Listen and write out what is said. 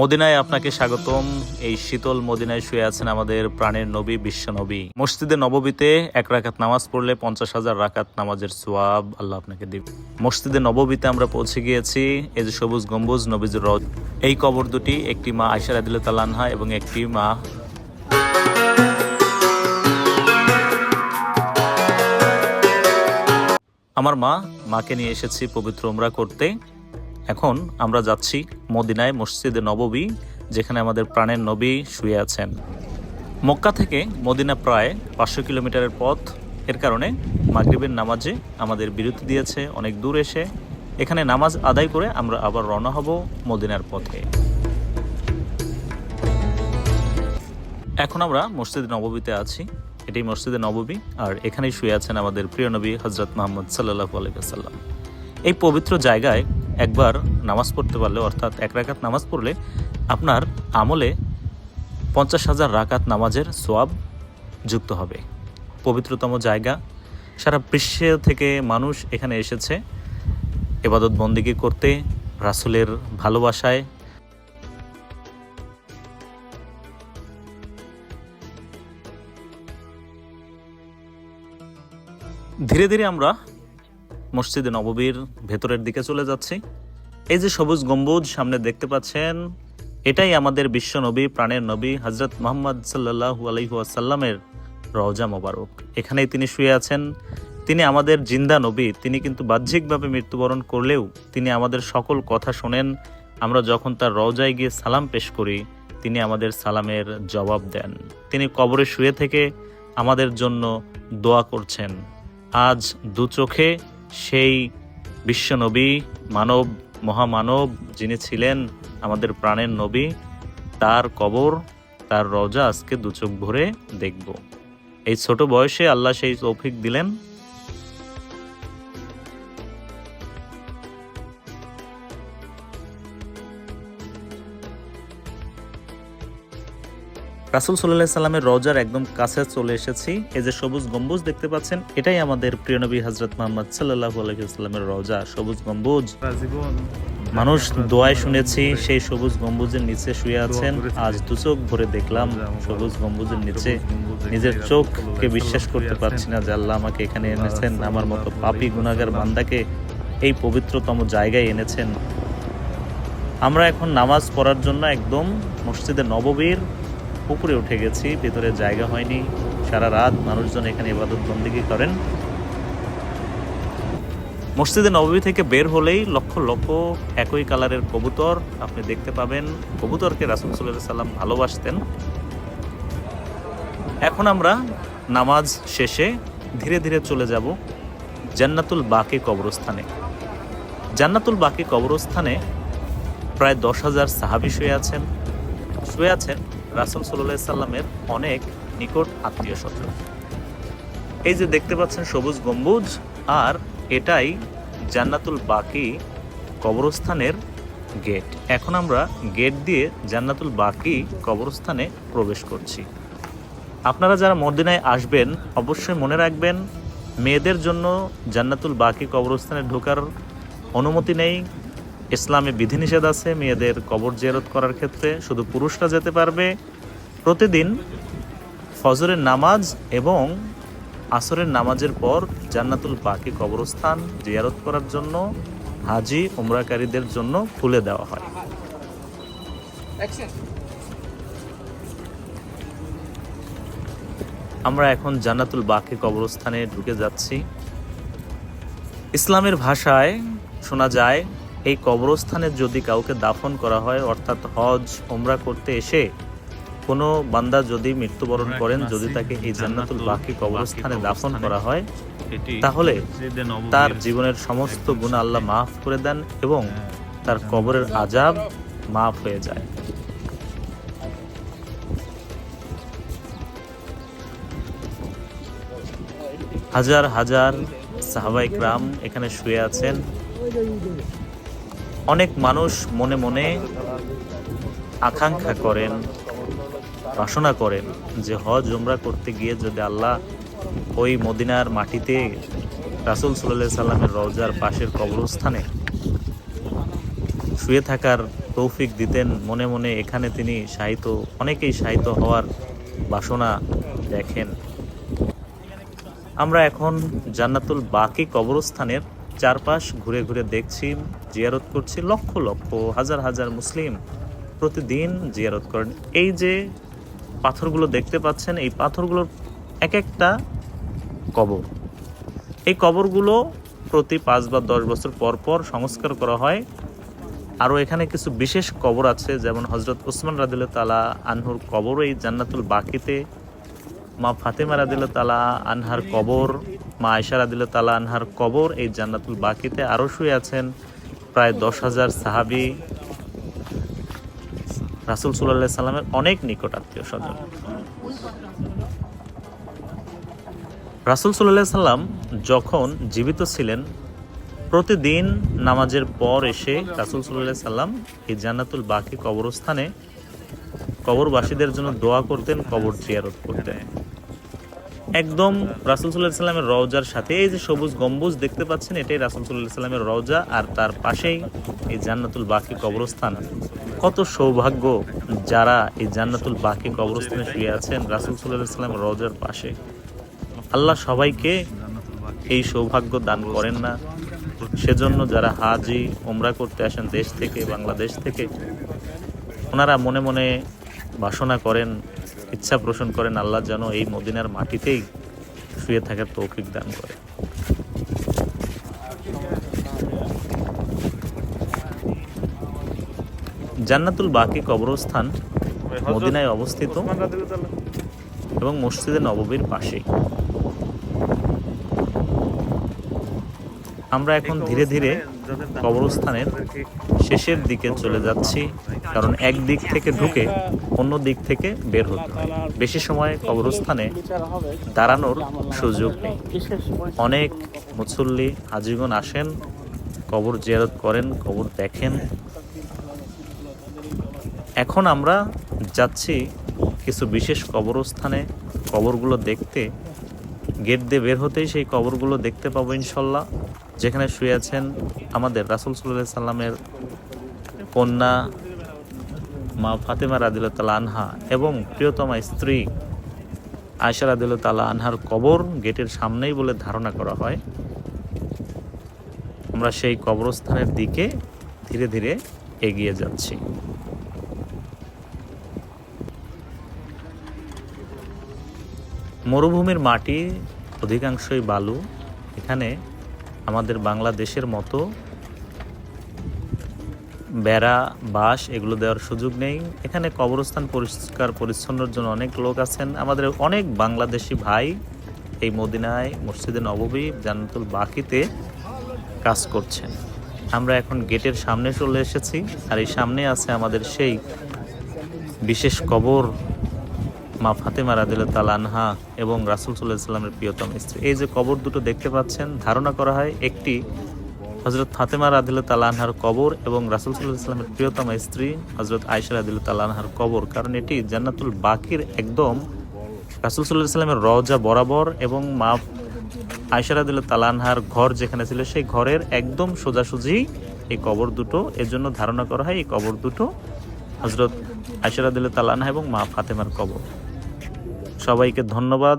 মদিনায় আপনাকে স্বাগতম। এই শীতল মদিনায় শুয়ে আছেন আমাদের প্রাণের নবী, বিশ্ব নবী। মসজিদে নববীতে এক রাকাত নামাজ পড়লে পঞ্চাশ হাজার রাকাত নামাজের সোয়াব আল্লাহ আপনাকে দিবে। মসজিদে নববীতে আমরা পৌঁছে গিয়েছি, এই যে সবুজ গম্বুজ, নবীজুর রজ এই কবর দুটি একটি মা আয়সার আদিল তালানহা এবং একটি মা আমার মা মাকে নিয়ে এসেছি পবিত্র উমরা করতে। এখন আমরা যাচ্ছি মদিনায় মসজিদে নববী, যেখানে আমাদের প্রাণের নবী শুয়ে আছেন। মক্কা থেকে মদিনা প্রায় পাঁচশো কিলোমিটারের পথ। এর কারণে মাগরিবের নামাজে আমাদের বিরতি দিয়েছে, অনেক দূর এসে। এখানে নামাজ আদায় করে আমরা আবার রওনা হব মদিনার পথে। এখন আমরা মসজিদ নববীতে আছি। এটাই মসজিদে নববী, আর এখানেই শুয়ে আছেন আমাদের প্রিয় নবী হজরত মোহাম্মদ সাল্লাহ আলাইসাল্লাম এই পবিত্র জায়গায় একবার নামাজ পড়তে পারলে, অর্থাৎ এক রাকাত নামাজ পড়লে আপনার আমলে পঞ্চাশ হাজার রাকাত নামাজের সোয়াব যুক্ত হবে। পবিত্রতম জায়গা। সারা বিশ্ব থেকে মানুষ এখানে এসেছে এবাদত বন্দিগি করতে, রাসুলের ভালোবাসায়। ধীরে ধীরে আমরা মসজিদে নববীর ভেতরের দিকে চলে যাচ্ছি। এই যে সবুজ গম্বুজ সামনে দেখতে পাচ্ছেন, এটাই আমাদের বিশ্ব নবী, প্রাণের নবী হজরত মোহাম্মদ সাল্লাহু আলহিহাসাল্লামের রওজা মোবারক। এখানেই তিনি শুয়ে আছেন। তিনি আমাদের জিন্দা নবী, তিনি কিন্তু বাহ্যিকভাবে মৃত্যুবরণ করলেও তিনি আমাদের সকল কথা শোনেন। আমরা যখন তার রওজায় গিয়ে সালাম পেশ করি, তিনি আমাদের সালামের জবাব দেন। তিনি কবরে শুয়ে থেকে আমাদের জন্য দোয়া করছেন। আজ দু চোখে সেই বিশ্বনবী মানব, মহামানব যিনি ছিলেন আমাদের প্রাণের নবী, তার কবর, তার রজা আজকে দুচোখ ভরে দেখব। এই ছোট বয়সে আল্লাহ সেই তৌফিক দিলেন। রাসুল সাল্লাহ সাল্লামের রজার একদম কাছে চলে এসেছি। এই যে সবুজ গম্বুজ দেখতে পাচ্ছেন, এটাই আমাদের প্রিয় নবী হজরত মোহাম্মদ সাল্লাহ আলহিহাস্লামের রজা, সবুজ গম্বুজ। মানুষ দোয়ায় শুনেছি, সেই সবুজ গম্বুজের নিচে শুয়ে আছেন। আজ দু চোখ ভরে দেখলাম সবুজ গম্বুজের নিচে। নিজের চোখকে বিশ্বাস করতে পারছি না যে আল্লাহ আমাকে এখানে এনেছেন, আমার মতো পাপি গুনাগার বান্দাকে এই পবিত্রতম জায়গায় এনেছেন। আমরা এখন নামাজ পড়ার জন্য একদম মসজিদে নববীর উপরে উঠে গেছি, ভেতরে জায়গা হয়নি। সারা রাত মানুষজন এখানে ইবাদত বন্দিগি করেন। মসজিদে নববী থেকে বের হলেই লক্ষ লক্ষ একই কালারের কবুতর আপনি দেখতে পাবেন। কবুতরকে রাসুল সাল্লাম ভালোবাসতেন। এখন আমরা নামাজ শেষে ধীরে ধীরে চলে যাব জান্নাতুল বাকি কবরস্থানে। জান্নাতুল বাকি কবরস্থানে প্রায় দশ হাজার সাহাবি শুয়ে আছেন। শুয়ে আছেন রাসুল সাল্লাহ সাল্লামের অনেক নিকট আত্মীয় স্বজন। এই যে দেখতে পাচ্ছেন সবুজ গম্বুজ, আর এটাই জান্নাতুল বাকি কবরস্থানের গেট। এখন আমরা গেট দিয়ে জান্নাতুল বাকি কবরস্থানে প্রবেশ করছি। আপনারা যারা মদিনায় আসবেন, অবশ্যই মনে রাখবেন, মেয়েদের জন্য জান্নাতুল বাকি কবরস্থানে ঢোকার অনুমতি নেই। ইসলামে বিধিনিষেধ আছে, মেয়েদের কবর জিয়ারত করার ক্ষেত্রে শুধু পুরুষরা যেতে পারবে। প্রতিদিন ফজরের নামাজ এবং আসরের নামাজের পর জান্নাতুল বাকি কবরস্থান জিয়ারত করার জন্য, হাজি উমরাকারীদের জন্য খুলে দেওয়া হয়। আমরা এখন জান্নাতুল বাকি কবরস্থানে ঢুকে যাচ্ছি। ইসলামের ভাষায় শোনা যায় এই কবরস্থানে যদি কাউকে দাফন করা হয় অর্থাৎ হজ ওমরা করতে এসে কোনো বান্দা যদি মৃত্যুবরণ করেন যদি তাকে এই জান্নাতুল বাকি কবরস্থানে দাফন করা হয় তাহলে তার জীবনের সমস্ত গুণ আল্লাহ মাফ করে দেন এবং তার কবরের আজাব মাফ হয়ে যায়। হাজার হাজার সাহাবাই গ্রাম এখানে শুয়ে আছেন। অনেক মানুষ মনে মনে আকাঙ্ক্ষা করেন বাসনা করেন যে হজ উমরা করতে গিয়ে যদি আল্লাহ ওই মদিনার মাটিতে রাসুল সাল্লাহ সাল্লামের রওজার পাশের কবরস্থানে শুয়ে থাকার তৌফিক দিতেন, মনে মনে এখানে তিনি সাহিত্য অনেকেই সাহিত্য হওয়ার বাসনা দেখেন। আমরা এখন জান্নাতুল বাকি কবরস্থানের চারপাশ ঘুরে ঘুরে দেখছি। জিয়ারত করছি লক্ষ লক্ষ, হাজার হাজার মুসলিম প্রতিদিন জিয়ারত করেন। এই যে পাথরগুলো দেখতে পাচ্ছেন, এই পাথরগুলোর এক একটা কবর। এই কবরগুলো প্রতি পাঁচ বা দশ বছর পর পর সংস্কার করা হয়। আরও এখানে কিছু বিশেষ কবর আছে, যেমন হজরত উসমান রাদিল্লা তালা আনহুর কবর, এই জান্নাতুল বাকিতে মা ফাতেমা রাদিল্লা তালা আনহার কবর, মা আয়সা রাদিল্লা তালা আনহার কবর, এই জান্নাতুল বাকিতে আরও শুয়ে আছেন। প্রায় দশ হাজার সাহাবি রাসুল সাল্লাহ সাল্লামের অনেক নিকট আত্মীয় স্বজন। রাসুল সাল্লাহ সাল্লাম যখন জীবিত ছিলেন, প্রতিদিন নামাজের পর এসে রাসুল সাল্লাহ সাল্লাম এই জান্নাতুল বাকি কবরস্থানে কবরবাসীদের জন্য দোয়া করতেন, কবর জিয়ারত করতেন। একদম রাসুল সাল্লাহ সাল্লামের রওজার সাথে, এই যে সবুজ গম্বুজ দেখতে পাচ্ছেন, এটাই রাসুল সাল্লাহ সাল্লামের রওজা, আর তার পাশেই এই জান্নাতুল বাকি কবরস্থান। কত সৌভাগ্য যারা এই জান্নাতুল বাকি কবরস্থানে শুয়ে আছেন রাসুল সাল্লাহ সাল্লামের রওজার পাশে। আল্লাহ সবাইকে এই সৌভাগ্য দান করেন না। সেজন্য যারা হাজি ওমরা করতে আসেন দেশ থেকে, বাংলাদেশ থেকে, ওনারা মনে মনে বাসনা করেন ইচ্ছা পোষণ করেন আল্লাহ যেন এই মদিনার মাটিতেই শুয়ে থাকার তৌফিক দান করে। জান্নাতুল বাকি কবরস্থান মদিনায় অবস্থিত এবং মসজিদে নববীর পাশেই। আমরা এখন ধীরে ধীরে কবরস্থানের শেষের দিকে চলে যাচ্ছি। কারণ এক দিক থেকে ঢুকে অন্য দিক থেকে বের হতে হয়। বেশি সময় কবরস্থানে দাঁড়ানোর সুযোগ নেই। অনেক মুসল্লি হাজিগণ আসেন কবর জিয়ারত করেন কবর দেখেন। এখন আমরা যাচ্ছি কিছু বিশেষ কবরস্থানে। কবরগুলো দেখতে গেট দিয়ে বের হতেই সেই কবরগুলো দেখতে পাবো ইনশাল্লাহ। যেখানে শুয়ে আছেন আমাদের রাসুল সাল্লাহ সাল্লামের কন্যা মা ফাতেমা রাদিল তালা আনহা এবং প্রিয়তমা স্ত্রী আয়সা রাদিল তালা আনহার কবর গেটের সামনেই বলে ধারণা করা হয়। আমরা সেই কবরস্থানের দিকে ধীরে ধীরে এগিয়ে যাচ্ছি। মরুভূমির মাটি অধিকাংশই বালু। এখানে আমাদের বাংলাদেশের মতো বেড়া, বাঁশ এগুলো দেওয়ার সুযোগ নেই। এখানে কবরস্থান পরিষ্কার, পরিচ্ছন্নর জন্য অনেক লোক আছেন। আমাদের অনেক বাংলাদেশি ভাই এই মদিনায় মসজিদে নববী, জান্নাতুল বাকিতে কাজ করছেন। আমরা এখন গেটের সামনে চলে এসেছি। আর এই সামনে আছে আমাদের সেই বিশেষ কবর মা ফাতেমা রাদিল আনহা এবং রাসুল সাল্লাহ সাল্লামের প্রিয়তম স্ত্রী। এই যে কবর দুটো দেখতে পাচ্ছেন, ধারণা করা হয় একটি হজরত ফাতেমা রাদিল আনহার কবর এবং রাসুল সাল্লাহ সাল্লামের প্রিয়তম স্ত্রী হজরত আয়সা রাদিল আনহার কবর, কারণ এটি জান্নাতুল বাকির একদম রাসুল সাল্লাহ সাল্লামের রওজা বরাবর এবং মা আয়সা রাদিল আনহার ঘর যেখানে ছিল, সেই ঘরের একদম সোজাসুজি এই কবর দুটো। এজন্য ধারণা করা হয় এই কবর দুটো হজরত আয়সা রাদিল আনহা এবং মা ফাতেমার কবর। সবাইকে ধন্যবাদ।